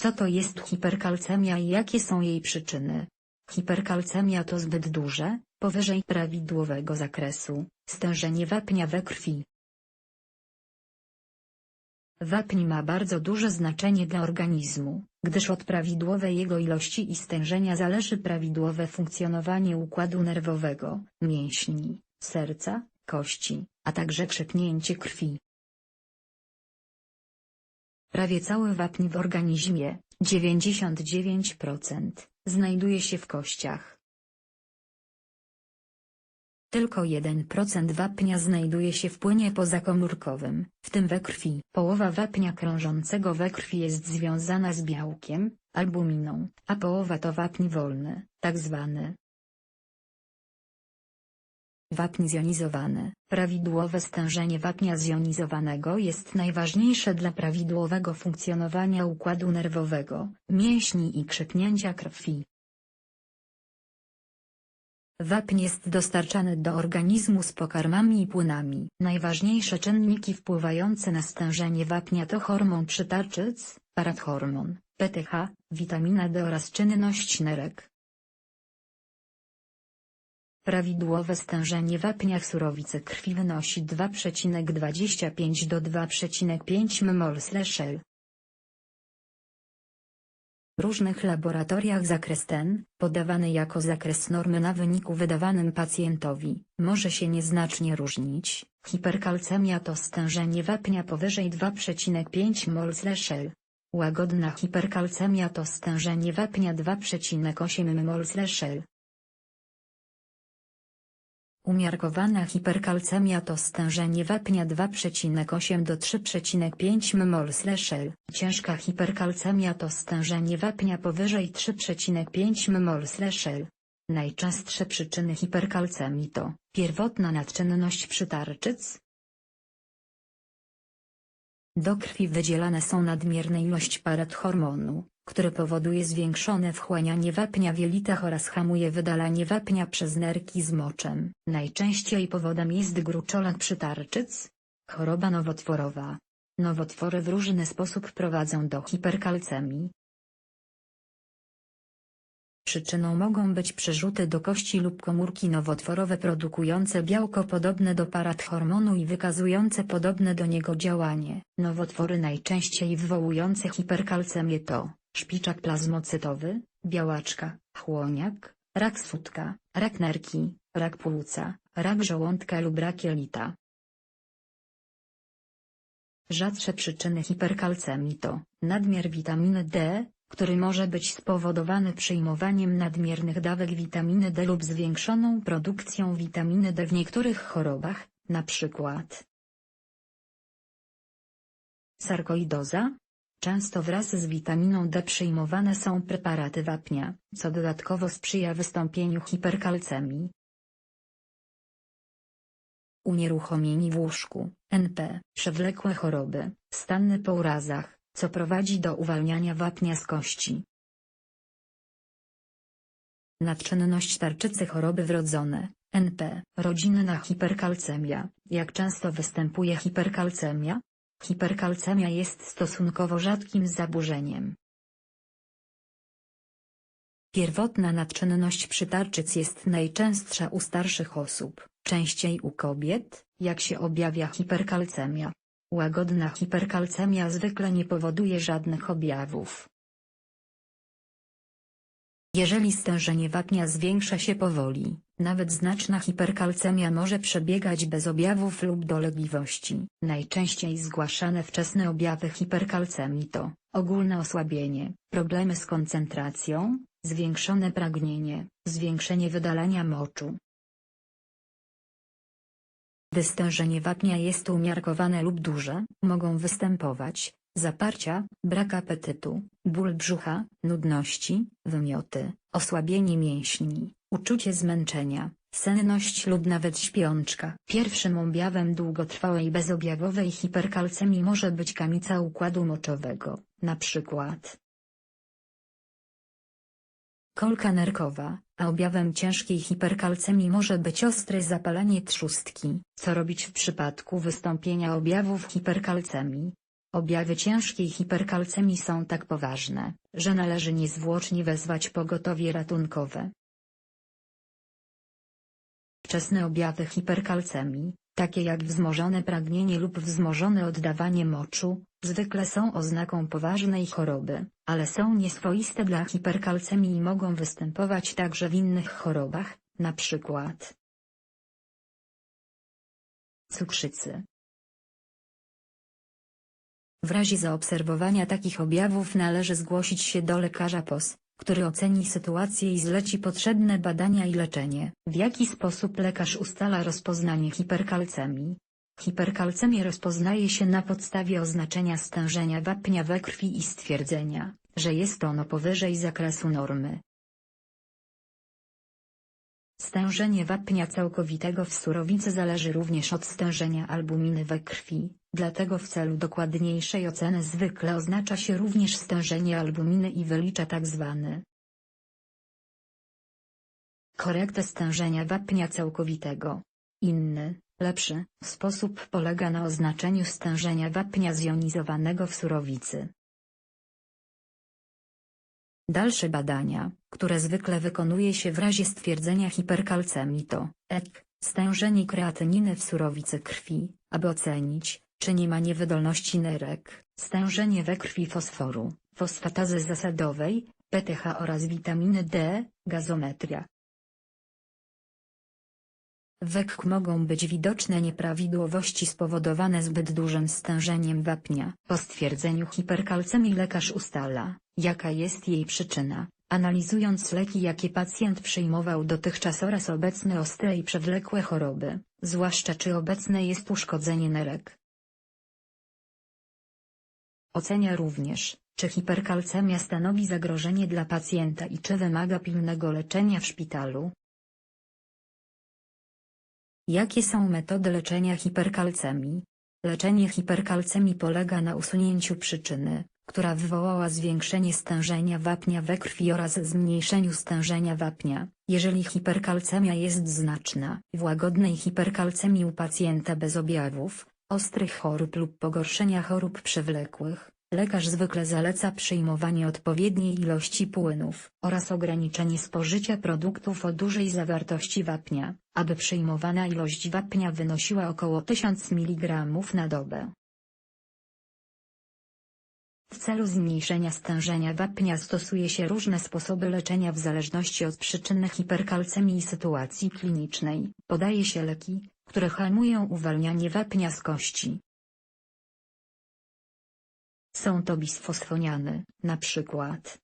Co to jest hiperkalcemia i jakie są jej przyczyny? Hiperkalcemia to zbyt duże, powyżej prawidłowego zakresu, stężenie wapnia we krwi. Wapń ma bardzo duże znaczenie dla organizmu, gdyż od prawidłowej jego ilości i stężenia zależy prawidłowe funkcjonowanie układu nerwowego, mięśni, serca, kości, a także krzepnięcie krwi. Prawie cały wapń w organizmie, 99%, znajduje się w kościach. Tylko 1% wapnia znajduje się w płynie pozakomórkowym, w tym we krwi. Połowa wapnia krążącego we krwi jest związana z białkiem, albuminą, a połowa to wapń wolny, tak zwany Wapń zjonizowany. Prawidłowe stężenie wapnia zjonizowanego jest najważniejsze dla prawidłowego funkcjonowania układu nerwowego, mięśni i krzepnięcia krwi. Wapń jest dostarczany do organizmu z pokarmami i płynami. Najważniejsze czynniki wpływające na stężenie wapnia to hormon przytarczyc, parathormon, PTH, witamina D oraz czynność nerek. Prawidłowe stężenie wapnia w surowicy krwi wynosi 2,25 do 2,5 mmol/L. W różnych laboratoriach zakres ten, podawany jako zakres normy na wyniku wydawanym pacjentowi, może się nieznacznie różnić. Hiperkalcemia to stężenie wapnia powyżej 2,5 mol/L. Łagodna hiperkalcemia to stężenie wapnia 2,8 mol/L. Umiarkowana hiperkalcemia to stężenie wapnia 2,8 do 3,5 mmol/L. Ciężka hiperkalcemia to stężenie wapnia powyżej 3,5 mmol/L. Najczęstsze przyczyny hiperkalcemii to pierwotna nadczynność przytarczyc. Do krwi wydzielane są nadmierne ilość parathormonu, który powoduje zwiększone wchłanianie wapnia w jelitach oraz hamuje wydalanie wapnia przez nerki z moczem. Najczęściej powodem jest gruczolak przytarczyc. Choroba nowotworowa. Nowotwory w różny sposób prowadzą do hiperkalcemii. Przyczyną mogą być przerzuty do kości lub komórki nowotworowe produkujące białko podobne do parathormonu i wykazujące podobne do niego działanie. Nowotwory najczęściej wywołujące hiperkalcemię to szpiczak plazmocytowy, białaczka, chłoniak, rak sutka, rak nerki, rak płuca, rak żołądka lub rak jelita. Rzadsze przyczyny hiperkalcemii to nadmiar witaminy D, który może być spowodowany przyjmowaniem nadmiernych dawek witaminy D lub zwiększoną produkcją witaminy D w niektórych chorobach, np. sarkoidoza, Często wraz z witaminą D przyjmowane są preparaty wapnia, co dodatkowo sprzyja wystąpieniu hiperkalcemii. Unieruchomieni w łóżku, NP, przewlekłe choroby, stany po urazach, co prowadzi do uwalniania wapnia z kości. Nadczynność tarczycy choroby wrodzone, NP, rodzinna hiperkalcemia. Jak często występuje hiperkalcemia? Hiperkalcemia jest stosunkowo rzadkim zaburzeniem. Pierwotna nadczynność przytarczyc jest najczęstsza u starszych osób, częściej u kobiet, jak się objawia hiperkalcemia. Łagodna hiperkalcemia zwykle nie powoduje żadnych objawów. Jeżeli stężenie wapnia zwiększa się powoli, nawet znaczna hiperkalcemia może przebiegać bez objawów lub dolegliwości. Najczęściej zgłaszane wczesne objawy hiperkalcemii to ogólne osłabienie, problemy z koncentracją, zwiększone pragnienie, zwiększenie wydalania moczu. Wystężenie wapnia jest umiarkowane lub duże, mogą występować zaparcia, brak apetytu, ból brzucha, nudności, wymioty, osłabienie mięśni, uczucie zmęczenia, senność lub nawet śpiączka. Pierwszym objawem długotrwałej bezobjawowej hiperkalcemii może być kamica układu moczowego, np. kolka nerkowa, a objawem ciężkiej hiperkalcemii może być ostre zapalenie trzustki. Co robić w przypadku wystąpienia objawów hiperkalcemii? Objawy ciężkiej hiperkalcemii są tak poważne, że należy niezwłocznie wezwać pogotowie ratunkowe. Wczesne objawy hiperkalcemii, takie jak wzmożone pragnienie lub wzmożone oddawanie moczu, zwykle są oznaką poważnej choroby, ale są nieswoiste dla hiperkalcemii i mogą występować także w innych chorobach, np. cukrzycy. W razie zaobserwowania takich objawów należy zgłosić się do lekarza POS, który oceni sytuację i zleci potrzebne badania i leczenie. W jaki sposób lekarz ustala rozpoznanie hiperkalcemii? Hiperkalcemię rozpoznaje się na podstawie oznaczenia stężenia wapnia we krwi i stwierdzenia, że jest ono powyżej zakresu normy. Stężenie wapnia całkowitego w surowicy zależy również od stężenia albuminy we krwi, dlatego w celu dokładniejszej oceny zwykle oznacza się również stężenie albuminy i wylicza tzw. korektę stężenia wapnia całkowitego. Inny, lepszy, sposób polega na oznaczeniu stężenia wapnia zjonizowanego w surowicy. Dalsze badania, które zwykle wykonuje się w razie stwierdzenia hiperkalcemii to EK, stężenie kreatyniny w surowicy krwi, aby ocenić, czy nie ma niewydolności nerek, stężenie we krwi fosforu, fosfatazy zasadowej, PTH oraz witaminy D, gazometria. W EK mogą być widoczne nieprawidłowości spowodowane zbyt dużym stężeniem wapnia. Po stwierdzeniu hiperkalcemii lekarz ustala, jaka jest jej przyczyna, analizując leki jakie pacjent przyjmował dotychczas oraz obecne ostre i przewlekłe choroby, zwłaszcza czy obecne jest uszkodzenie nerek. Ocenia również, czy hiperkalcemia stanowi zagrożenie dla pacjenta i czy wymaga pilnego leczenia w szpitalu. Jakie są metody leczenia hiperkalcemii? Leczenie hiperkalcemii polega na usunięciu przyczyny, która wywołała zwiększenie stężenia wapnia we krwi oraz zmniejszeniu stężenia wapnia. Jeżeli hiperkalcemia jest znaczna, w łagodnej hiperkalcemii u pacjenta bez objawów, ostrych chorób lub pogorszenia chorób przewlekłych, lekarz zwykle zaleca przyjmowanie odpowiedniej ilości płynów oraz ograniczenie spożycia produktów o dużej zawartości wapnia, aby przyjmowana ilość wapnia wynosiła około 1000 mg na dobę. W celu zmniejszenia stężenia wapnia stosuje się różne sposoby leczenia w zależności od przyczyny hiperkalcemii i sytuacji klinicznej. Podaje się leki, które hamują uwalnianie wapnia z kości. Są to bisfosfoniany, na przykład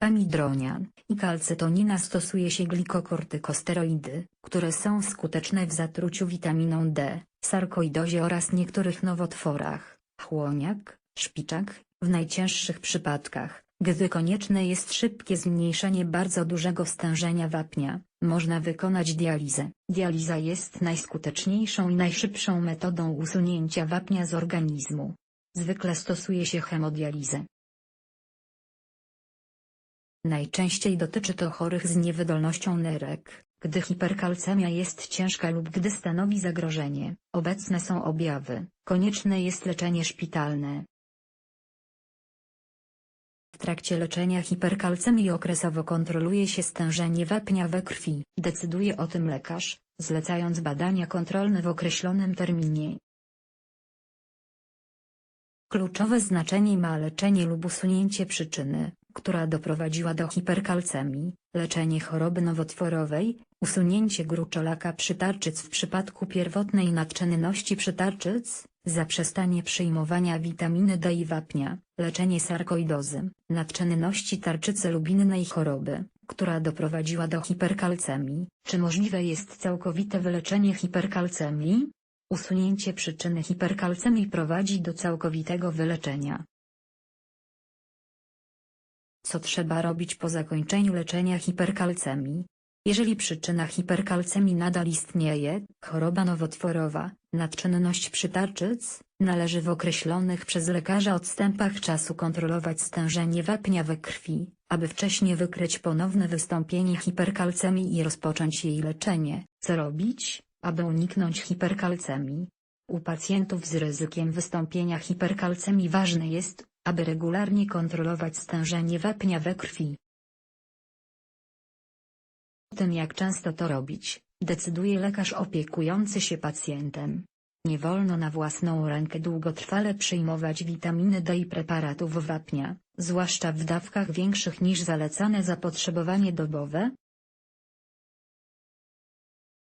Amidronian i kalcytonina stosuje się glikokortykosteroidy, które są skuteczne w zatruciu witaminą D, sarkoidozie oraz niektórych nowotworach, chłoniak, szpiczak, w najcięższych przypadkach, gdy konieczne jest szybkie zmniejszenie bardzo dużego stężenia wapnia, można wykonać dializę. Dializa jest najskuteczniejszą i najszybszą metodą usunięcia wapnia z organizmu. Zwykle stosuje się hemodializę. Najczęściej dotyczy to chorych z niewydolnością nerek, gdy hiperkalcemia jest ciężka lub gdy stanowi zagrożenie. Obecne są objawy, konieczne jest leczenie szpitalne. W trakcie leczenia hiperkalcemii okresowo kontroluje się stężenie wapnia we krwi. Decyduje o tym lekarz, zlecając badania kontrolne w określonym terminie. Kluczowe znaczenie ma leczenie lub usunięcie przyczyny, która doprowadziła do hiperkalcemii, leczenie choroby nowotworowej, usunięcie gruczolaka przytarczyc w przypadku pierwotnej nadczynności przytarczyc, zaprzestanie przyjmowania witaminy D i wapnia, leczenie sarkoidozy, nadczynności tarczycy lub innej choroby, która doprowadziła do hiperkalcemii. Czy możliwe jest całkowite wyleczenie hiperkalcemii? Usunięcie przyczyny hiperkalcemii prowadzi do całkowitego wyleczenia. Co trzeba robić po zakończeniu leczenia hiperkalcemii? Jeżeli przyczyna hiperkalcemii nadal istnieje, choroba nowotworowa, nadczynność przytarczyc, należy w określonych przez lekarza odstępach czasu kontrolować stężenie wapnia we krwi, aby wcześniej wykryć ponowne wystąpienie hiperkalcemii i rozpocząć jej leczenie. Co robić, aby uniknąć hiperkalcemii? U pacjentów z ryzykiem wystąpienia hiperkalcemii ważne jest, aby regularnie kontrolować stężenie wapnia we krwi. Tym jak często to robić, decyduje lekarz opiekujący się pacjentem. Nie wolno na własną rękę długotrwale przyjmować witaminy D i preparatów wapnia, zwłaszcza w dawkach większych niż zalecane zapotrzebowanie dobowe,